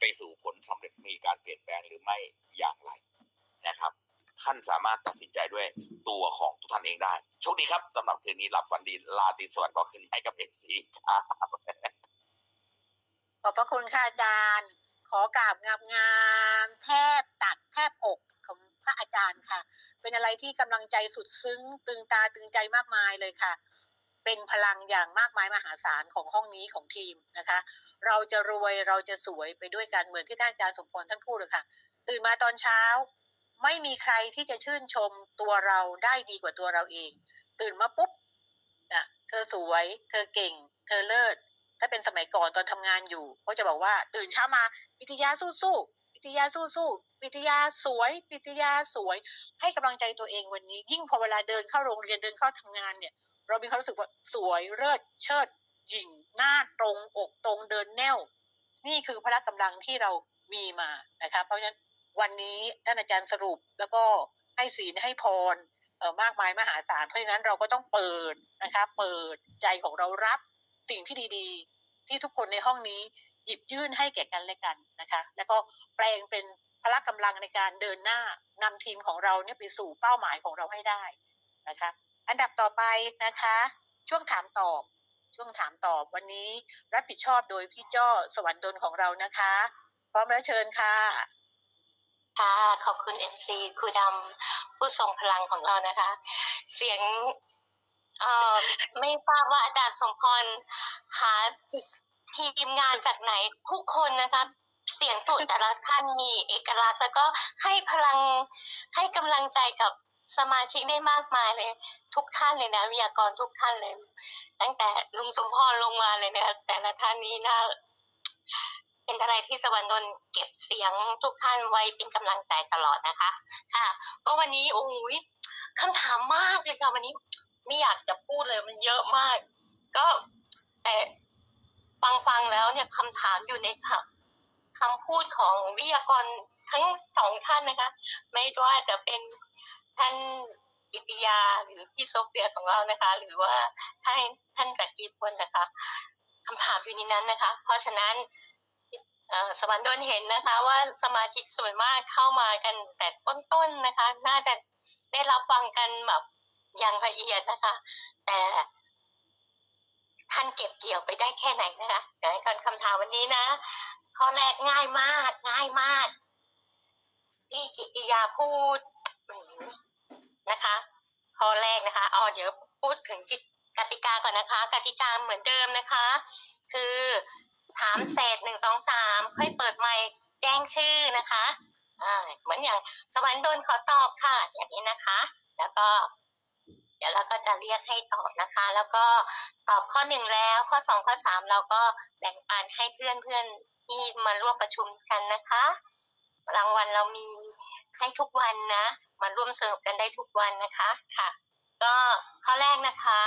ไปสู่ผลสำเร็จมีการเปลี่ยนแปลงหรือไม่อย่างไรนะครับ ท่านสามารถตัดสินใจด้วยตัวของทุกท่านเองได้ โชคดีครับสำหรับคืนนี้หลับฝันดีลาตรีสวัสดิ์ก็ขึ้นให้กับเอฟซีครับขอบพระคุณค่ะอาจารย์ ขอกราบงามงามแทบตักแทบอกของพระอาจารย์ค่ะ เป็นอะไรที่กำลังใจสุดซึ้ง ตึงตาตึงใจมากมายเลยค่ะ เป็นพลังอย่างมากมายมหาศาลของห้องนี้ของทีมนะคะ เราจะรวยเราจะสวยไปด้วยกันเหมือนที่ท่านอาจารย์สมพรท่านพูดเลยค่ะ ตื่นมาตอนเช้า ไม่มีใครที่จะชื่นชมตัวเราได้ดีกว่าตัวเราเอง ตื่นมาปุ๊บอะเธอสวย เธอเก่ง เธอเลิศถ้าเป็นสมัยก่อนตอนทำงานอยู่เขาจะบอกว่า ตื่นเช้ามาปิทยาสู้สู้ๆปิทยาสู้สู้ๆปิทยาสวยปิทยาสวย ให้กำลังใจตัวเองวันนี้ ยิ่งพอเวลาเดินเข้าโรงเรียนเดินเข้าทำงานเนี่ย เรามีความรู้สึกว่าสวยเลิศเชิดหยิ่งหน้าตรงอกตรงเดินแนว นี่คือพละกำลังที่เรามีมานะคะเพราะฉะนั้นวันนี้ท่านอาจารย์สรุปแล้วก็ให้ศีลให้พรเอ่อมากมายมหาศาลเพราะฉะนั้นเราก็ต้องเปิดนะคะเปิดใจของเรารับสิ่งที่ดีๆ ที่ทุกคนในห้องนี้หยิบยื่นให้แก่กันและกันนะคะ แล้วก็แปลงเป็นพละกำลังในการเดินหน้านำทีมของเราเนี่ยไปสู่เป้าหมายของเราให้ได้นะคะ อันดับต่อไปนะคะ ช่วงถามตอบ ช่วงถามตอบวันนี้รับผิดชอบโดยพี่จ้อสวรรค์ดลของเรานะคะ พร้อมแล้วเชิญค่ะค่ะขอบคุณ MC ครูดำผู้ทรงพลังของเรานะคะ เสียงเอ่อไม่ทราบว่าอาจารย์สมพรหาทีมงานจากไหนทุกคนนะคะเสียงตรวจแต่ละท่านมีเอกลักษณ์แล้วก็ให้พลังให้กำลังใจกับ สมาชิกได้มากมายเลย ทุกท่านเลยนะวิทยากรทุกท่านเลย ตั้งแต่ลุงสมพรลงมาเลยนะแต่ละท่านนี้น่าเป็นอะไรที่สวรรค์นเก็บเสียงทุกท่านไว้เป็นกำลังใจตลอดนะคะ ค่ะ ก็วันนี้โอ้ยคำถามมากเลยค่ะวันนี้ไม่อยากจะพูดเลยมันเยอะมาก ก็แต่ฟังฟังๆแล้วเนี่ยคำถามอยู่ในคำคำ พูดของวิทยากรทั้งสองท่านนะคะ ไม่ว่าจะเป็นท่านกิติยาหรือพี่โซเฟียของเรานะคะ หรือว่าท่านท่านจักรีพลนะคะคำถามอยู่ในนั้นนะคะ เพราะฉะนั้นสวรรค์โดนเห็นนะคะ ว่าสมาชิกส่วนมากเข้ามากันแต่ต้นๆนะคะ น่าจะได้รับฟังกันแบบอย่างละเอียดนะคะ แต่ ท่านเก็บเกี่ยวไปได้แค่ไหนนะคะเดี๋ยวให้ก่อนคำถามวันนี้นะ ข้อแรกง่ายมาก ง่ายมาก พี่กิติยาพูดนะคะ ข้อแรกนะคะอ๋อเดี๋ยวพูดถึงกิจกติกาก่อนนะคะ กติกาเหมือนเดิมนะคะ คือถามเสร็จหนึ่งสองสามค่อยเปิดไมค์แจ้งชื่อนะคะอ่าเหมือนอย่างสวรรค์โดนขอตอบค่ะ อย่างนี้นะคะ แล้วก็ เดี๋ยวเราก็จะเรียกให้ตอบนะคะ แล้วก็ตอบข้อหนึ่งแล้วข้อสองข้อสามเราก็แบ่งปันให้เพื่อนเพื่อนๆที่มาร่วมประชุมกันนะคะ รางวัลเรามีให้ทุกวันนะ มาร่วมเสิร์ฟกันได้ทุกวันนะคะค่ะ ก็ข้อแรกนะคะ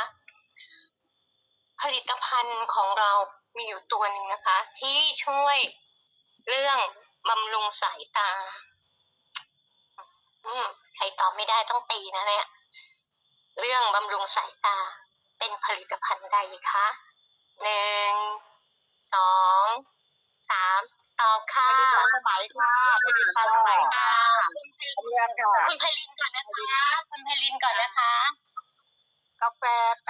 ผลิตภัณฑ์ของเรามีอยู่ตัวหนึ่งนะคะ ที่ช่วยเรื่องบำรุงสายตา อืม ใครตอบไม่ได้ต้องตีนะเนี่ย เรื่องบำรุงสายตาเป็นผลิตภัณฑ์ใดคะหนึ่งสองสามตอบค่ะสมัยค่ะผลิตภัณฑ์สมัยค่ะค่ะเรียนค่ะคุณไพลินก่อนนะคะคุณไพลินก่อนนะคะ กาแฟ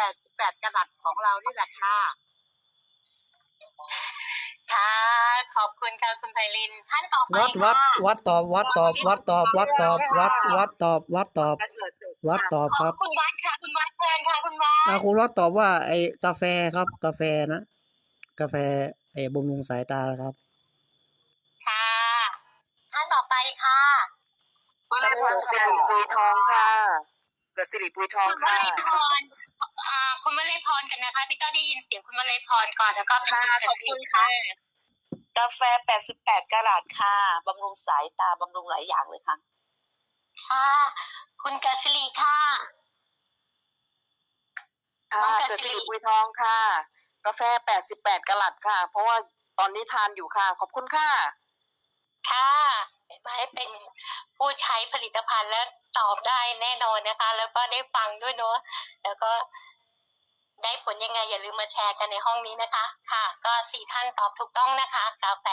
88กระดัษของเรานี่แหละค่ะค่ะ ขอบคุณค่ะคุณไพลินท่านต่อไปวัดวัดค่ะวัดตอบวัดตอบวัดตอบวัดตอบวัดวัดตอบวัดตอบ วัดตอบขคอรับบคุณวัดค่ะ คุณวัดเชิญค่ะคุณวัดอาคุณวัดตอบว่า ไอ้กาแฟครับ กาแฟนะกาแฟไอ้บำรุงสายตาครับ ค่ะท่านต่อไปค่ะวลัยพรสิริปุยทองค่ะเกิดสิริปุยทองคุณวค่ะลัยพรอ่าคุณวลัยพรกันนะคะพี่เจ้าได้ยินเสียงคุณวลัยพรก่อนแล้วก็ค่ะขอบคุณค่ะกาแฟ 88กะรัตค่ะบำรุงสายตาบำรุงหลายอย่างเลยค่ะค่ะ คุณกัชลีค่ะค่ะ น้องกัเกิดชสิลีริปุยทองค่ะ กาแฟ 88 กะรัตค่ะ เพราะว่าตอนนี้ทานอยู่ค่ะ ขอบคุณค่ะ ค่ะให้เป็นผู้ใช้ผลิตภัณฑ์แล้วตอบได้แน่นอนนะคะ แล้วก็ได้ฟังด้วยเนาะแล้วก็ได้ผลยังไงอย่าลืมมาแชร์กันในห้องนี้นะคะ ค่ะ ก็สี่ท่านตอบถูกต้องนะคะ กาแฟ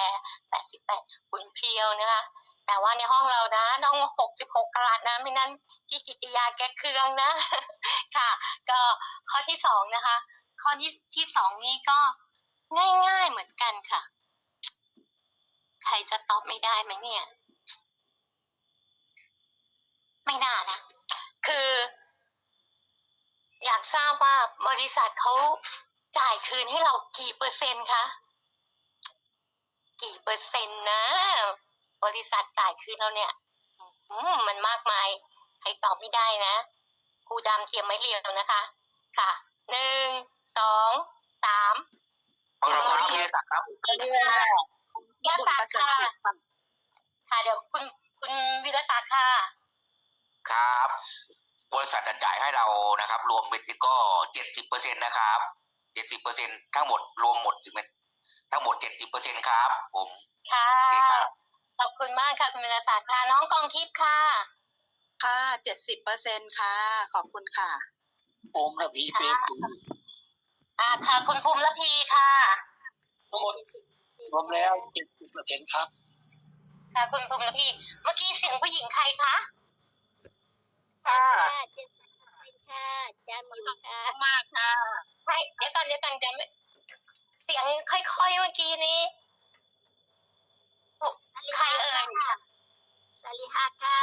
88บุญเพียวนะคะ แต่ว่าในห้องเรานะต้อง66กะรัตนะ ไม่นั้นพี่กิติยาแก้เครื่องนะ ค่ะ ก็ข้อที่สองนะคะ ข้อที่ที่สองนี้ก็ง่ายๆเหมือนกันค่ะ ใครจะตอบไม่ได้ไหมเนี่ย ไม่น่านะคือ อยากทราบว่าบริษัทเขาจ่ายคืนให้เรากี่เปอร์เซ็นต์คะกี่เปอร์เซ็นต์นะ บริษัทจ่ายคืนเราเนี่ยอืมมันมากมายใครตอบไม่ได้นะครูดำเทียมไม่เรียวนะคะ ค่ะหนึ่งสองสามเอาละครับพี่ศักดิ์ครับแก้ศักดิ์ค่ะค่ะเดี๋ยวคุณคุณวิรศักดิ์ค่ะ ครับ บริษัทจะจ่ายให้เรานะครับ รวมเป็นก็เจ็ดสิบเปอร์เซ็นต์นะครับเจ็ดสิบเปอร์เซ็นทั้งหมดรวมหมดเป็นทั้งหมดเจ็ดสิบเปอร์เซ็นต์ครับ ผมค่ะโอเคครับ ขอบคุณมากค่ะคุณวิรศักดิ์ค่ะน้องกองทิพย์ค่ะ ค่ะเจ็ดสิบเปอร์เซ็นค่ะ ขอบคุณค่ะผมระพีเป็นอ่าค่ะคุณภูมิละพีค่ะ ทั้งหมดรวมแล้วเจ็ดสิบเปอร์เซ็นต์ครับ ค่ะคุณภูมิละพีเมื่อกี้เสียงผู้หญิงใครคะค่ะเจ็ดสิบเปอร์เซ็นต์ค่ะจำอยู่ค่ะมากค่ะใช่เดี๋ยวก่อนเดี๋ยวก่อนเดี๋ยวไม่เสียงค่อยๆเมื่อกี้นี้ ใครเอ่ยสาลีฮาค่ะ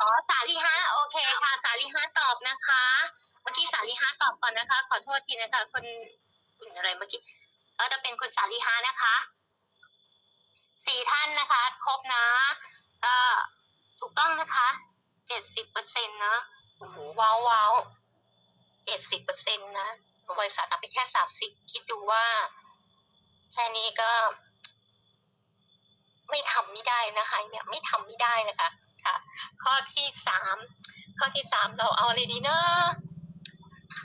อ๋อ สาลีฮะโอเคค่ะ สาลีฮะตอบนะคะ เมื่อกี้สาลีฮะตอบก่อนนะคะ ขอโทษทีนะคะคุณคุณอะไรเมื่อกี้ก็จะเป็นคุณสาลีฮะนะคะ สี่ท่านนะคะ ครบนะ ก็ถูกต้องนะคะ เจ็ดสิบเปอร์เซ็นต์นะโอ้โหว้าวว้าวเจ็ดสิบเปอร์เซ็นต์นะ บริษัทเอาไปแค่สามสิบคิดดูว่า แค่นี้ก็ ไม่ทำไม่ได้นะคะเนี่ยไม่ทำไม่ได้นะคะค่ะ ข้อที่สามข้อที่สามเราเอาอะไรดีนะ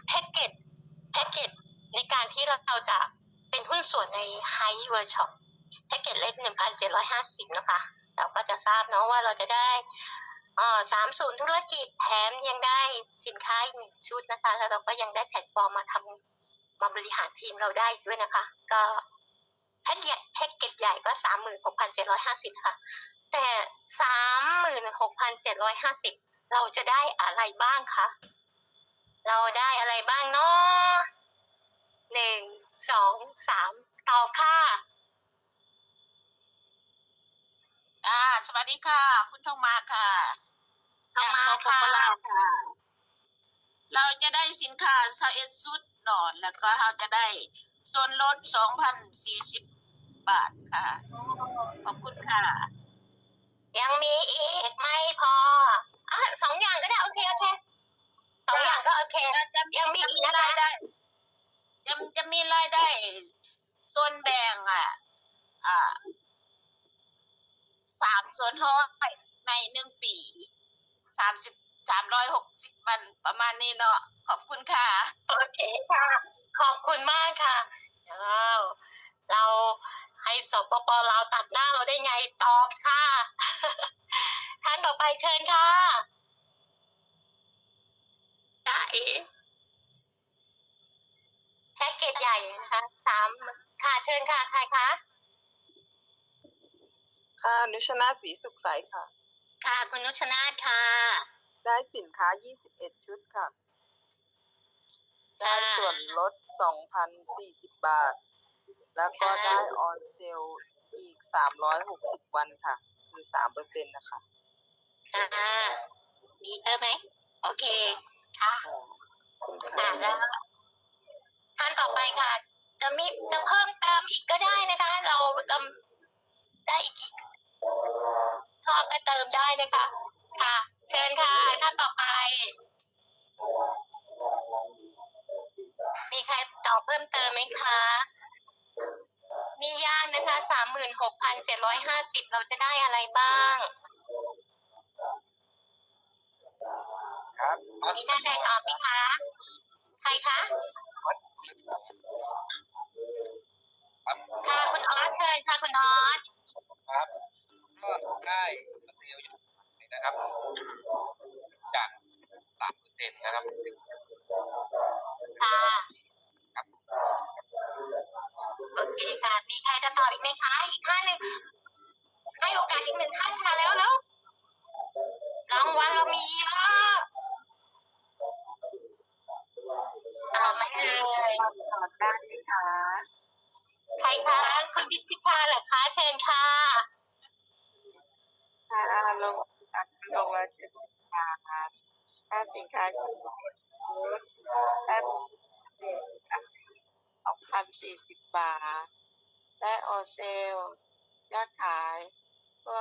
แพ็กเกจแพ็กเกจในการที่เราจะเป็นหุ้นส่วนในไฮเวอร์ช็อปแพ็กเกจเล็กหนึ่งพันเจ็ดร้อยห้าสิบนะคะ เราก็จะทราบเนาะว่าเราจะได้อ่อสามศูนย์ธุรกิจแถมยังได้สินค้าอีกหนึ่งชุดนะคะ แล้วเราก็ยังได้แพลตฟอร์มมาทำมาบริหารทีมเราได้ด้วยนะคะ ก็ แพ็กเกจแพ็กเกจใหญ่ก็สามหมื่นหกพันเจ็ดร้อยห้าสิบค่ะ แต่สามหมื่นหกพันเจ็ดร้อยห้าสิบเราจะได้อะไรบ้างคะ เราได้อะไรบ้างเนาะหนึ่งสองสามตอบค่ะอ่าสวัสดีค่ะ คุณทองมาค่ะทองมาจากสปค่ะปลาวค่ะ เราจะได้สินค้าซาเอ็ดซุดหนอนแล้วก็เราจะได้ส่วนลดสองพันสี่สิบ บาทค่ะ ขอบคุณค่ะ ยังมีอีกไม่พออะสองอย่างก็ได้ โอเค โอเคสองอย่างก็โอเค ยังมีอีกนะคะรายได้จะจะมีรายได้ ส่วนแบ่งอะอ่าสามส่วนร้อยในหนึ่งปีสามสิบสามร้อยหกสิบวันประมาณนี้เนาะขอบคุณค่ะ โอเคค่ะขอบ สปปเราวตัดหน้าเราได้ไงตอบค่ะ ท่านต่อไปเชิญค่ะจ้าเอ๋แพ็กเกจใหญ่นะคะสามค่ะเชิญค่ะ ใครคะค่ะนุชนาสีสุขใสค่ะ ค่ะ คุณนุชนาธค่ะ ได้สินค้า 21 ชุดค่ะ ได้ส่วนลด 2,040 บาท แล้วก็ได้ออนเซลอีก360วันค่ะ คือ3เปอร์เซ็นต์นะคะค่ะมีเตอร์ไหม โอเค ค่ะขอบคุณอ่าค่ะแล้วท่านต่อไปค่ะ จะมีจะเพิ่มเติมอีกก็ได้นะคะ เราเราได้อีกกี่ข้อก็เติมได้นะคะ ค่ะเชิญค่ะท่านต่อไป มีใครตอบเพิ่มเติมไหมคะ มียากนะคะสามหมื่นหกพันเจ็ดร้อยห้าสิบเราจะได้อะไรบ้าง ครับมีท่านใดตอบไหมคะ ใครคะค่ะคุณออสเชิญค่ะคุณออสครับก็ได้เซลล์อยู่นะครับ จากสามเปอร์เซ็นต์นะครับค่ะ โอเคค่ะมีใครจะตอบอีกไหมคะอีกท่านหนึ่งให้โอกาสอีกหนึ่งท่านค่ะแล้วแล้วรางวัลเรามีเยอะอ่าไม่เลยตอบได้ไหมคะใครคะคุณพิชิตาเหรอคะเชิญค่ะค่ะลงลงละสิบบาทค่าสินค้าที่ได้สองพัน สี่สิบบาทได้ออเซลยอดขายก็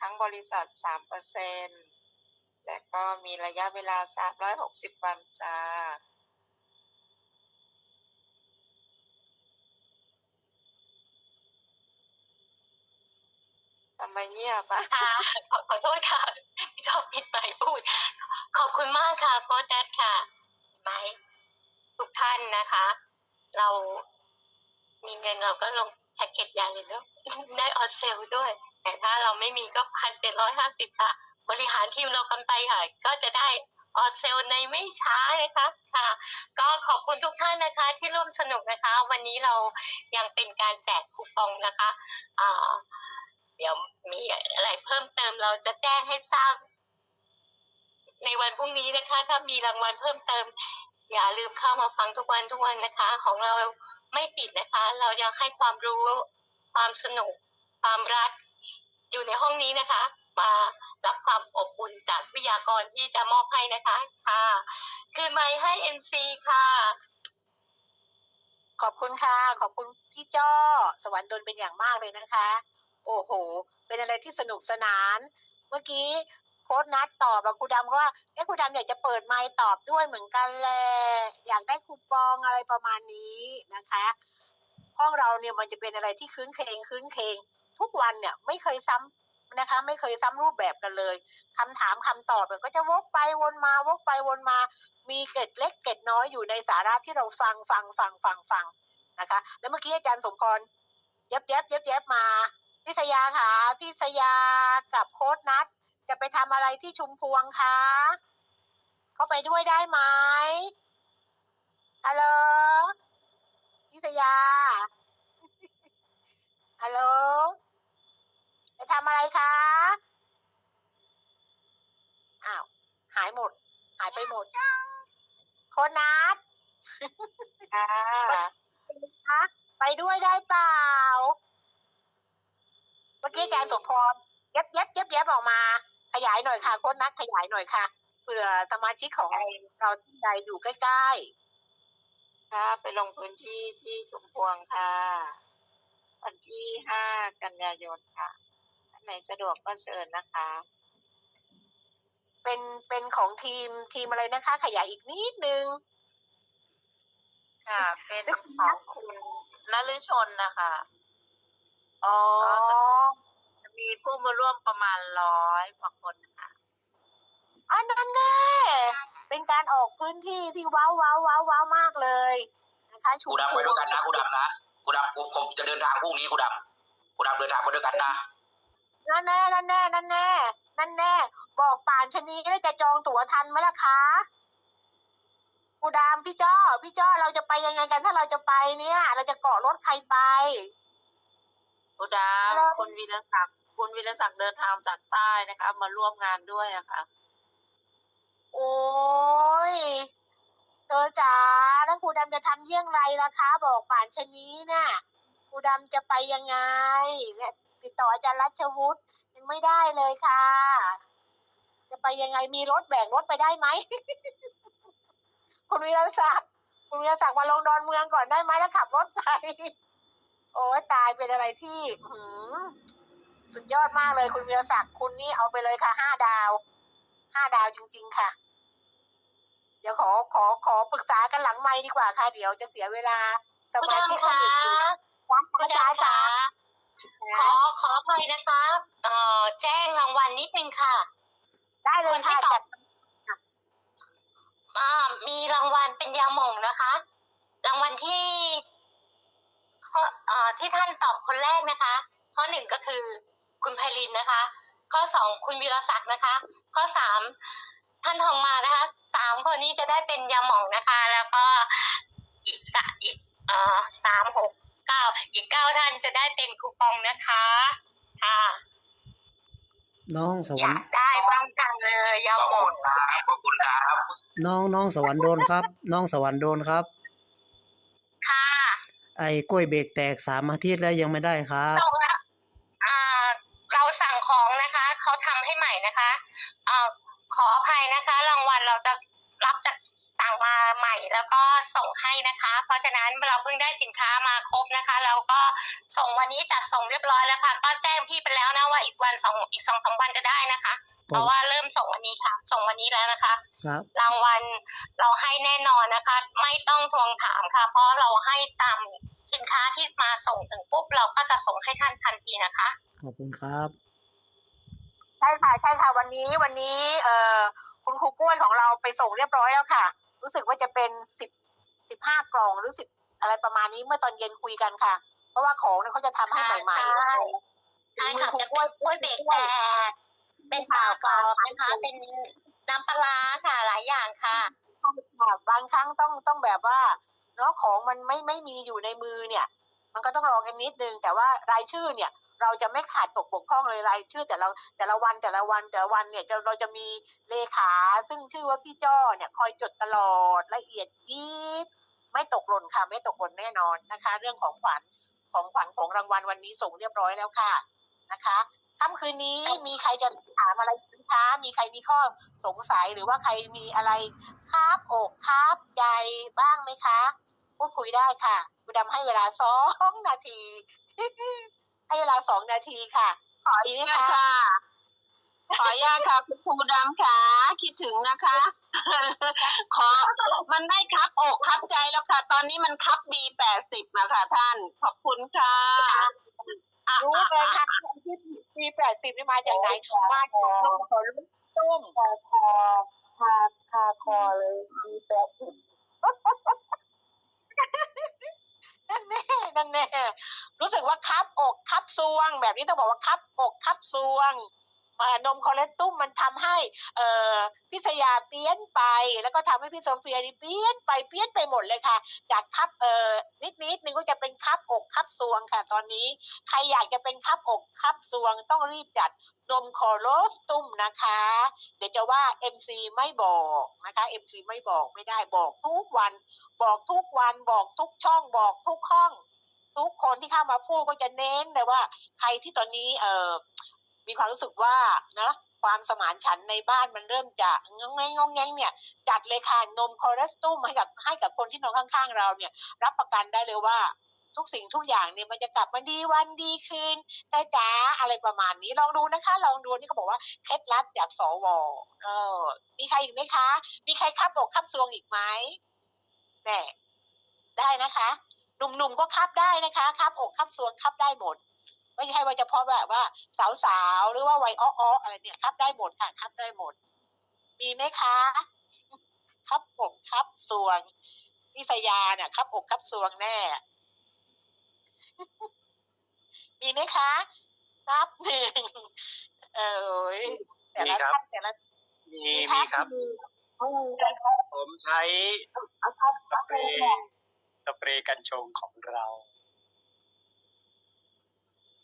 ทั้งบริษัทสามเปอร์เซ็นและก็มีระยะเวลาสามร้อยหกสิบวันจ้าทำไมเงียบอะค่ะขอโทษค่ะพี่ชอบปิดไมค์พูด ขอบคุณมากค่ะโค้ชแดดค่ะไหมทุกท่านนะคะ เรามีเงินเราก็ลงแพ็กเกจใหญ่เลยเนอะได้ออเซลด้วย แต่ถ้าเราไม่มีก็พันเจ็ดร้อยห้าสิบค่ะ บริหารทีมเรากันไปค่ะ ก็จะได้ออเซลในไม่ช้านะคะค่ะ ก็ขอบคุณทุกท่านนะคะ ที่ร่วมสนุกนะคะ วันนี้เรายังเป็นการแจกคูปองนะคะอ่าเดี๋ยวมีอะไรเพิ่มเติมเราจะแจ้งให้ทราบในวันพรุ่งนี้นะคะ ถ้ามีรางวัลเพิ่มเติม อย่าลืมเข้ามาฟังทุกวันทุกวันนะคะ ของเราไม่ปิดนะคะ เรายังให้ความรู้ความสนุก ความรัก อยู่ในห้องนี้นะคะ มารับความอบอุ่นจากวิทยากรที่จะมอบให้นะคะค่ะคือไมค์ให้ NC ค่ะ ขอบคุณค่ะ ขอบคุณพี่จ้อสวรรค์ดลเป็นอย่างมากเลยนะคะ โอ้โห เป็นอะไรที่สนุกสนาน เมื่อกี้ โค้ดนัดตอบอะครูดำก็ว่าเอ๊ะครูดำอยากจะเปิดไมค์ตอบด้วยเหมือนกันแหละอยากได้คูปองอะไรประมาณนี้นะคะห้องเราเนี่ยมันจะเป็นอะไรที่คืนเคงคืนเคงทุกวันเนี่ยไม่เคยซ้ำนะคะ ไม่เคยซ้ำรูปแบบกันเลยคำถามคำตอบเนี่ยก็จะวกไปวนมาวกไปวนมา มีเกร็ดเล็กเกร็ดน้อยอยู่ในสาระที่เราฟังฟังฟังฟังฟังนะคะ แล้วเมื่อกี้อาจารย์สมพรเย็บเย็บเย็บเย็บมาพิษยาค่ะพิษยากับโค้ดนัด จะไปทำอะไรที่ชุมพวงคะเขาไปด้วยได้ไหมฮัลโหลพิษยาฮัลโหลไปทำอะไรคะอ้าวหายหมด หายไปหมด โคนนัดค่ะคะไปด้วยได้เปล่าเมื่อกี้อาจารย์สมพรเย็บเย็บเย็บเย็บออกมา ขยายหน่อยค่ะโค้ดนัดขยายหน่อยค่ะเผื่อสมาชิกของเราที่ใดอยู่ใกล้ค่ะไปลงพื้นที่ที่ชุมพวงค่ะ วันที่ห้ากันยายนค่ะท่านไหนสะดวกก็เชิญนะคะๆเป็นเป็นของทีมทีมอะไรนะคะ ขยายอีกนิดนึงค่ะ เป็นของคุณนฤชนนะคะอ๋อจะ มีผู้มาร่วมประมาณร้อยกว่าคนค่ะอันนั้นแน่เป็นการออกพื้นที่ที่ว้าวว้าวว้าวว้าวมากเลยนะคะชุกูดำไปด้วยกันนะกูดำนะกูดำผมผมจะเดินทางพรุ่งนี้กูดำกูดำเดินทางไปด้วยกันนะนั่นแน่นั่นแน่นั่นแน่นั่นแน่บอกป่านชะนีแล้วจะจองตั๋วทันไหมล่ะคะกูดามพี่จ้อพี่จ้อเราจะไปยังไงกันถ้าเราจะไปเนี่ย เราจะเกาะรถใครไปอุดาฮัลโหลคุณวีรศักดิ์ คุณวีรศักดิ์เดินทางจากใต้นะคะ มาร่วมงานด้วยอะค่ะ โอ้ยเธอจ๋าแล้วครูดำจะทำเยี่ยงไรล่ะคะ บอกป่านชนี้น่ะครูดำจะไปยังไง ติดต่ออาจารย์รัชวุฒิยังไม่ได้เลยค่ะ จะไปยังไงมีรถแบ่งรถไปได้ไหม คุณวีรศักดิ์คุณวีรศักดิ์มาลงดอนเมืองก่อนได้ไหมแล้วขับรถไปโอ้ตายเป็นอะไรที่อื สุดยอดมากเลยคุณวีรศักดิ์คุณนี่เอาไปเลยค่ะห้าดาวห้าดาวจริง ๆ ค่ะ เดี๋ยวขอขอขอปรึกษากันหลังไม้ดีกว่าค่ะ เดี๋ยวจะเสียเวลาสคุณมาชิกดำท่านคะอื่นๆวัดคุณจ้าดำจ้าคะขอขออภัยนะคะเอ่อแจ้งรางวัลนิดนึงค่ะ ได้เลคยนค่ะที่ตอจับดอ่ามีรางวัลเป็นยาหม่องนะคะ รางวัลที่ข้อเอ่อที่ท่านตอบคนแรกนะคะ ข้อหนึ่งก็คือ คุณไพลินนะคะ ข้อสองคุณวีรศักดิ์นะคะ ข้อสามท่านทองมานะคะสามคนนี้จะได้เป็นยาหม่องนะคะ แล้วก็อีกสะอีกเอ่อสามหกเก้าอีกเก้าท่านจะได้เป็นคูปองนะคะค่ะน้องสอวรยารกค์ได้บ้างจังเลยยาขอบหมคุดณครับขอบคุณครับน้องน้องสวรรค์โดนครับ น้องสวรรค์โดนครับ ค่ะไอ้กล้วยเบรกแตกสามอาทิตย์แล้วยังไม่ได้ครับ ส่งนะอ่า เราสั่งของนะคะเขาทำให้ใหม่นะคะเอ่อขออภัยนะคะ รางวัลเราจะรับจากสั่งมาใหม่แล้วก็ส่งให้นะคะ เพราะฉะนั้นเราเพิ่งได้สินค้ามาครบนะคะแล้วก็ส่งวันนี้จัดส่งเรียบร้อยแล้วค่ะ ก็แจ้งพี่ไปแล้วนะว่าอีกวันสองอีกสองสามวันจะได้นะคะ เพราะว่าเริ่มส่งวันนี้ค่ะ ส่งวันนี้แล้วนะคะครับรางวัลเราให้แน่นอนนะคะ ไม่ต้องทวงถามค่ะ เพราะเราให้ตาม สินค้าที่มาส่งถึงปุ๊บเราก็จะส่งให้ท่านทันทีนะคะ ขอบคุณครับใช่ค่ะใช่ค่ะวันนี้วันนี้เอ่อคุณครูกล้วยของเราไปส่งเรียบร้อยแล้วค่ะ รู้สึกว่าจะเป็นสิบสิบห้ากล่องหรือสิบอะไรประมาณนี้เมื่อตอนเย็นคุยกันค่ะ เพราะว่าของเนี่ยเขาจะทำให้ใหม่ใช่ๆใช่ค่ะครูจะกล้วยเป็นกล้วยเบรกแตกเป็นปลากรอบนะคะเป็นน้ำปลาร้าค่ะหลายอย่างค่ะค่ะบางครั้งต้องต้องแบบว่า เนาะของมันไม่ไม่มีอยู่ในมือเนี่ย มันก็ต้องรอกันนิดนึง แต่ว่ารายชื่อเนี่ย เราจะไม่ขาดตกบกพร่องเลยรายชื่อ แต่ละแต่ละวันแต่ละวันแต่ละวันเนี่ยจะเราจะมีเลขา ซึ่งชื่อว่าพี่จ้อเนี่ยคอยจดตลอดละเอียดยิบไม่ตกหล่นค่ะ ไม่ตกหล่นแน่นอนนะคะ เรื่องของขวัญของขวัญของรางวัลวันนี้ส่งเรียบร้อยแล้วค่ะนะคะค่ำคืนนี้มีใครจะถามอะไรไหมคะมีใครมีข้อสงสัยหรือว่าใครมีอะไรครับอกครับใจบ้างไหมคะ พูดคุยได้ค่ะ คุณดำให้เวลาสองนาที ให้เวลาสองนาทีค่ะ ขออีกไหมคะค่ะ ขออนุญาตค่ะ คุณครูดำค่ะ คิดถึงนะคะ ขอมันได้ครับอกครับใจแล้วค่ะ ตอนนี้มันครับบีแปดสิบนะคะท่าน ขอบคุณค่ะรู้เลยค่ะที่ปีแปดสิบนี่มาจากไหนมาจากนมผลตุ้มคอคอคาคาคอเลยปีแปดสิบ นั่นแน่นั่นแน่รู้สึกว่าคับอกคับซวง แบบนี้ต้องบอกว่าคับอกคับซวง นมคอเลสตุ้มมันทำให้เอพิษยาเปี้ยนไป แล้วก็ทำให้พี่โซเฟียนี่เปี้ยนไปเปี้ยนไปหมดเลยค่ะ จากคับเออนิดนิดนึงก็จะเป็นคับอกคับซวงค่ะ ตอนนี้ใครอยากจะเป็นคับอกคับซวงต้องรีบจัดนมคอโลสตุ้มนะคะ เดี๋ยวจะว่า MC ไม่บอกนะคะ MC ไม่บอกไม่ได้บอกทุกวัน บอกทุกวันบอกทุกช่องบอกทุกห้อง ทุกคนที่เข้ามาพูดก็จะเน้นเลยว่า ใครที่ตอนนี้เออ มีความรู้สึกว่านะความสมานฉันในบ้านมันเริ่มจะงงแงงงงแงงเนี่ย จัดเลยค่ะนมคอเลสตุ้มให้กับให้กับคนที่นอนข้างๆ เราเนี่ย รับประกันได้เลยว่าทุกสิ่งทุกอย่างเนี่ยมันจะกลับมาดีวันดีคืนแต่จ๋าอะไรประมาณนี้ลองดูนะคะ ลองดูนี่เขาบอกว่าเคล็ดลับจากสวเออ มีใครอีกไหมคะ มีใครคับอกคับซวงอีกไหมแน่ได้นะคะหนุ่มๆก็คับได้นะคะคับอกคับซวงคับได้หมด ไม่ใช่ว่าเฉพาะแบบว่าสาวๆหรือว่าวัยอ้อๆอะไรเนี่ยคับได้หมดค่ะคับได้หมด มีไหมคะคับอกคับซวงพิสยาเนี่ยคับอกคับซวงแน่ มีไหมคะนับหนึ่งเอยแต่ละมีครับท่านแต่ละมีมีครับอืมผมใช้สเปรย์สเปรย์กันชงของเรา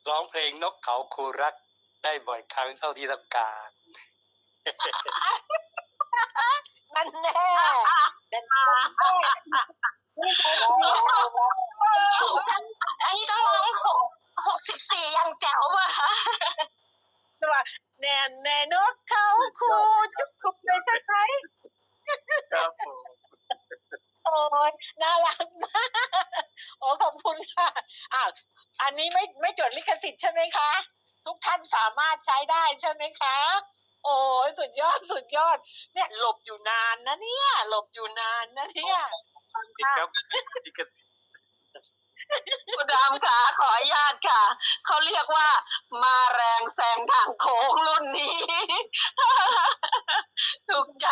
ร้องเพลงนกเขาคูรัก ได้บ่อยครั้งเท่าที่ต้องการนั่นแน่นั่นแน่นี่คืออันนี้ต้องร้องหกหกสิบสี่ยังแจ๋วว่ะตัวแน่แน่นกเขาคูจุกคุบเลยสักไหนครับผมโอ้ยน่ารักมาก โอ้ขอบคุณค่ะอะ อันนี้ไม่ไม่จดลิขสิทธิ์ใช่ไหมคะ ทุกท่านสามารถใช้ได้ใช่ไหมคะ โอ้ยสุดยอดสุดยอด เนี่ยหลบอยู่นานนะเนี่ยหลบอยู่นานนะเนี่ยติดครับติดกับคุณดำค่ะขออนุญาตค่ะ เขาเรียกว่า มาแรงแซงทางโค้งรุ่นนี้ ถูกใจ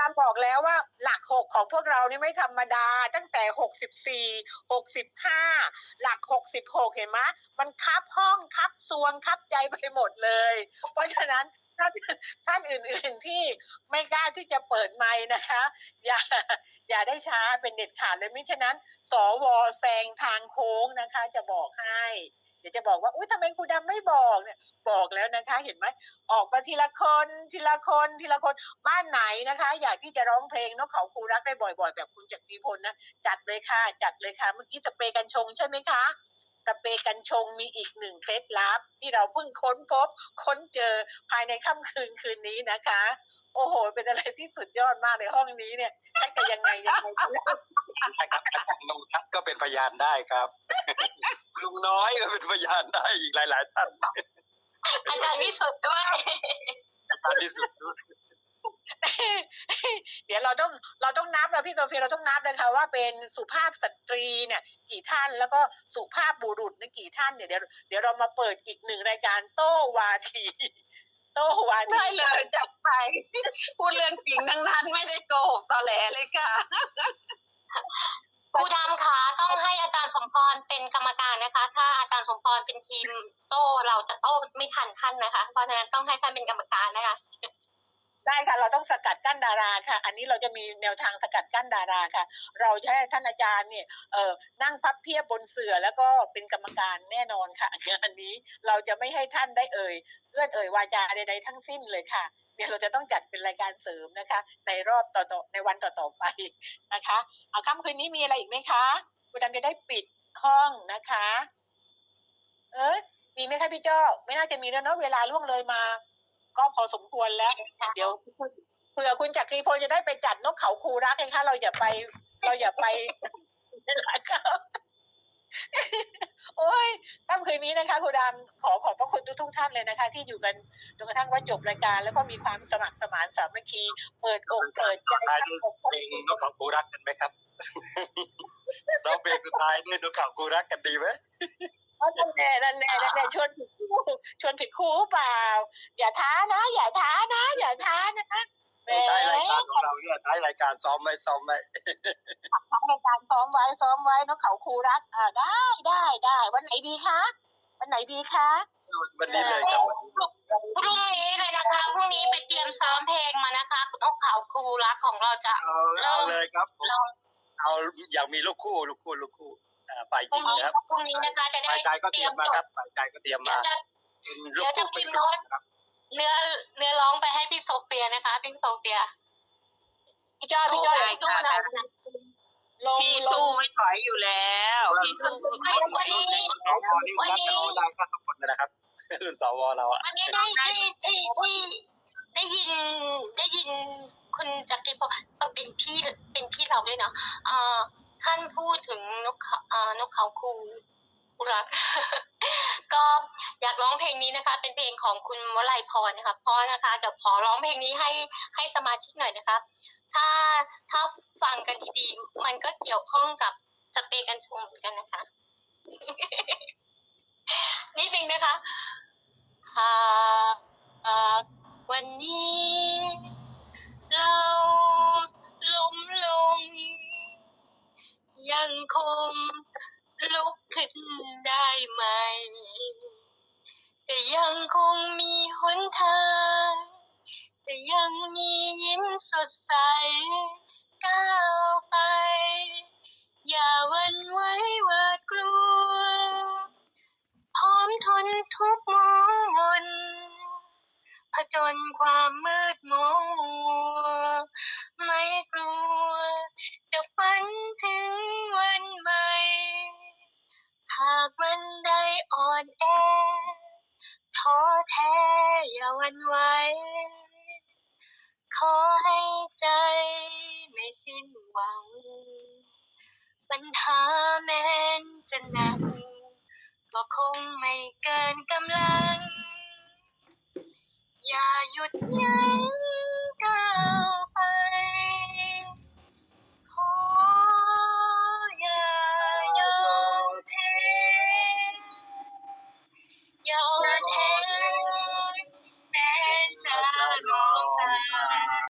ดำบอกแล้วว่าหลักหกของพวกเรานี่ไม่ธรรมดา ตั้งแต่หกสิบสี่หกสิบห้าหลักหกสิบหกเห็นไหมมันคับห้องคับซวงคับใจไปหมดเลย เพราะฉะนั้นท่านท่านอื่นๆที่ไม่กล้าที่จะเปิดไมค์นะคะ อย่าอย่าได้ช้าเป็นเด็ดขาดเลยม่ฉะนั้น สวแซงทางโค้งนะคะ จะบอกให้ ดี๋ยวจะบอกว่าอุ้ยทำไมครูดำไม่บอกเนี่ย บอกแล้วนะคะ เห็นไหมออกมาทีละคนทีละคนทีละคนบ้านไหนนะคะ อยากที่จะร้องเพลงนกเขาครูรักได้บ่อย ๆ แบบคุณจักรีพลนะจัดเลยค่ะ จัดเลยค่ะ เมื่อกี้สเปรย์กันชงใช่ไหมคะ สเปรย์กันชงมีอีกหนึ่งเคล็ดลับ ที่เราเพิ่งค้นพบ ค้นเจอภายในค่ำคืนคืนนี้นะคะ โอ้โห เป็นอะไรที่สุดยอดมากในห้องนี้เนี่ยใช้กันยังไงยังไงนะครับอาจารย์นงทัศน์ก็เป็นพยานได้ครับลุงน้อยก็เป็นพยานได้อีกหลาย ๆ ท่านอาจารย์พิสุทธิ์ด้วยอาจารย์ที่สุดด้วย เดี๋ยวเราต้องเราต้องนับนะพี่โซเฟียเราต้องนับนะคะว่าเป็นสุภาพสตรีเนี่ย กี่ท่านแล้วก็สุภาพบุรุษเนี่ยกี่ท่านเนี่ยเดี๋ยวเดี๋ยวเรามาเปิดอีกหนึ่งรายการโต้วาที โต้วาทีได้เลยจัดไป พูดเรื่องจริงทั้งนั้นไม่ได้โกหกตอแหลเลยค่ะครูดำคะต้องให้อาจารย์สมพรเป็นกรรมการนะคะ ถ้าอาจารย์สมพรเป็นทีมโต้เราจะโต้ไม่ทันท่านนะคะ เพราะฉะนั้นต้องให้ท่านเป็นกรรมการนะคะ ได้ค่ะเราต้องสกัดกั้นดาราค่ะ อันนี้เราจะมีแนวทางสกัดกั้นดาราค่ะ เราจะให้ท่านอาจารย์เนี่ยเออนั่งพับเพียบบนเสื่อแล้วก็เป็นกรรมการแน่นอนค่ะอันนี้เราจะไม่ให้ท่านได้เอ่ยเอื้อนเอ่ยวาจาใดๆทั้งสิ้นเลยค่ะเดี๋ยวเราจะต้องจัดเป็นรายการเสริมนะคะ ในรอบต่อๆในวันต่อๆไปนะคะเอาค่ำคืนนี้มีอะไรอีกไหมคะคุณดำจะได้ปิดห้องนะคะ เออมีไหมคะพี่เจ้าไม่น่าจะมีแล้วเนาะเวลาล่วงเลยมา ก็พอสมควรแล้ว เดี๋ยวเผื่อคุณจักรีพลจะได้ไปจัดนกเขาคูรักนะคะเราอย่าไปเราอย่าไปโอ้ยค่ำคืนนี้นะคะครูดำขอขอบพระคุณทุกๆท่านเลยนะคะ ที่อยู่กันจนกระทั่งว่าจบรายการ แล้วก็มีความสมัครสมานสามัคคี เปิดอกเปิดใจเพลงนกเขากูรักกันไหมครับเร้องเพลงสุดท้ายด้วยนกเขากูรักกันดีไหม นั่นแน่นั่นแน่นั่นแน่ชวนผิดคู่ชวนผิดคู่เปล่า อย่าท้านะ อย่าท้านะ อย่าท้านะแหมท้ายรายการของเราเนี่ยท้ายรายการซ้อมไหมซ้อมไหมทั้งรายการซ้อมไว้ซ้อมไว้นกเขาคูรัก อ่าได้ได้ได้วันไหนดีคะวันไหนดีคะวันนี้เลยครับวันนี้พรุ่งนี้เลยนะคะพรุ่งนี้ไปเตรียมซ้อมเพลงมานะคะนกเขาครูรักของเราจะเอาเอาเลยครับผมลองเอาอยากมีลูกคู่ลูกคู่ลูกคู่อ่า ฝ่ายหพรุ่ญิงงนี้นะครับพรุ่งนี้นะคะ จะได้ฝ่ายชายก็เตเตรีรียยมมมาจครัดบฝ่ายชายก็เตรียมเดี๋ยมาวจะ เป็นลูกเดี๋ยวจะคู่พิมพ์โน้ต ครับเนื้อเนื้อร้องไปให้พี่โซเฟียนะคะพี่โซเฟียพี่จ้าพี่จ้าได้ตู้นะ ลงพี่ลสู้งไม่ถอยอยู่แล้ว พี่สู้ไม่ถอยวันนี้เอาตอนนี้วัดกันเอาได้ก็ทุกคนนะครับรุ่นสวเราอะวันนี้ได้ได้ได้ได้ได้ยินได้ยินคุณจักรีพงศ์เป็นพี่เป็นพี่เราด้วยเนาะเอ่อ ท่านพูดถึงนกเขาเอ่อนกเขาคูรัก ก็อยากร้องเพลงนี้นะคะ เป็นเพลงของคุณวลัยพรนะคะพราะนะคะเดี๋ยวขอร้องเพลงนี้ให้ให้สมาชิกหน่อยนะคะ ถ้าถ้าฟังกันดีๆมันก็เกี่ยวข้องกับสเปรกันชงเหมือนกันนะคะ นิดนึงนะคะหากวันนี้ เราล้มลง ยังคงลุกขึ้นได้ไหม แต่ยังคงมีหนทาง แต่ยังมียิ้มสดใส ก้าวไป อย่าหวันไหว้หวาดกลัว พร้อมทนทุกข์มองมนผจญความมืดมัว อย่